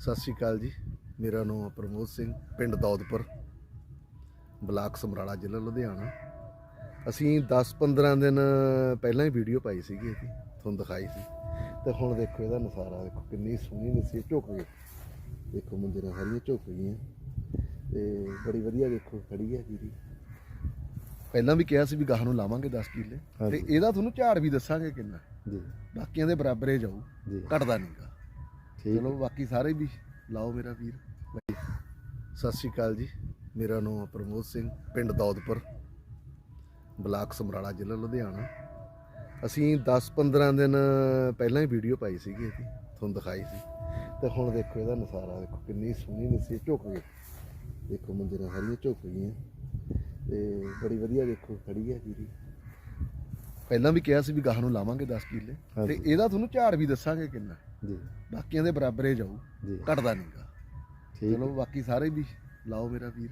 ਸਤਿ ਸ਼੍ਰੀ ਅਕਾਲ ਜੀ। ਮੇਰਾ ਨਾਮ ਪ੍ਰਮੋਦ ਸਿੰਘ ਪਿੰਡ ਦੌਦਪੁਰ ਬਲਾਕ ਸਮਰਾਲਾ ਜ਼ਿਲ੍ਹਾ ਲੁਧਿਆਣਾ। ਅਸੀਂ 10-15 ਦਿਨ ਪਹਿਲਾਂ ਹੀ ਵੀਡੀਓ ਪਾਈ ਸੀਗੀ ਇਹਦੀ ਤੁਹਾਨੂੰ ਦਿਖਾਈ ਸੀ। ਤੇ ਹੁਣ ਦੇਖੋ ਇਹਦਾ ਨਜ਼ਾਰਾ ਦੇਖੋ ਕਿੰਨੀ ਸੋਹਣੀ ਨਸੀ ਝੁਕ ਗਈ। ਦੇਖੋ ਮੰਜਰਾਂ ਸਾਰੀਆਂ ਝੁਕ ਗਈਆਂ। ਤੇ ਬੜੀ ਵਧੀਆ ਦੇਖੋ ਖੜੀ ਹੈ ਜੀਰੀ। ਪਹਿਲਾਂ ਵੀ ਕਿਹਾ ਸੀ ਵੀ ਗਾਹ ਨੂੰ ਲਾਵਾਂਗੇ 10 ਕਿੱਲੇ। ਤੇ। ਇਹਦਾ ਤੁਹਾਨੂੰ ਝਾੜ ਵੀ ਦੱਸਾਂਗੇ ਕਿੰਨਾ। ਜੀ। ਬਾਕੀਆਂ ਦੇ ਬਰਾਬਰ ਹੀ ਜਾਊ ਘਟਦਾ ਨਹੀਂਗਾ ਚਲੋ ਬਾਕੀ ਸਾਰੇ ਵੀ ਲਾਓ ਮੇਰਾ ਵੀਰ। ਸਤਿ ਸ਼੍ਰੀ ਅਕਾਲ ਜੀ। ਮੇਰਾ ਨਾਮ ਪ੍ਰਮੋਦ ਸਿੰਘ ਪਿੰਡ ਦੌਦਪੁਰ ਬਲਾਕ ਸਮਰਾਲਾ ਜ਼ਿਲ੍ਹਾ ਲੁਧਿਆਣਾ। ਅਸੀਂ 10-15 ਦਿਨ ਪਹਿਲਾਂ ਹੀ ਵੀਡੀਓ ਪਾਈ ਸੀਗੀ ਇਹਦੀ ਤੁਹਾਨੂੰ ਦਿਖਾਈ ਸੀ। ਤੇ ਹੁਣ ਦੇਖੋ ਇਹਦਾ ਨਜ਼ਾਰਾ ਦੇਖੋ ਕਿੰਨੀ ਸੋਹਣੀ ਨਸੀ ਝੁਕ ਗਈ। ਦੇਖੋ ਮੰਜਰਾਂ ਸਾਰੀਆਂ ਝੁਕ ਗਈਆਂ। ਤੇ ਬੜੀ ਵਧੀਆ ਦੇਖੋ ਖੜੀ ਹੈ ਜੀਰੀ ਪਹਿਲਾਂ ਵੀ ਕਿਹਾ ਸੀ ਵੀ ਗਾਹ ਨੂੰ ਲਾਵਾਂਗੇ 10 ਕਿੱਲੇ। ਤੇ। ਇਹਦਾ ਤੁਹਾਨੂੰ ਝਾੜ ਵੀ ਦੱਸਾਂਗੇ ਕਿੰਨਾ। ਜੀ। ਬਾਕੀਆਂ ਦੇ ਬਰਾਬਰ ਹੀ ਜਾਊ। ਜੀ। ਘਟਦਾ ਨਹੀਂਗਾ ਠੀਕ ਚਲੋ ਬਾਕੀ ਸਾਰੇ ਵੀ ਲਾਓ ਮੇਰਾ ਵੀਰ।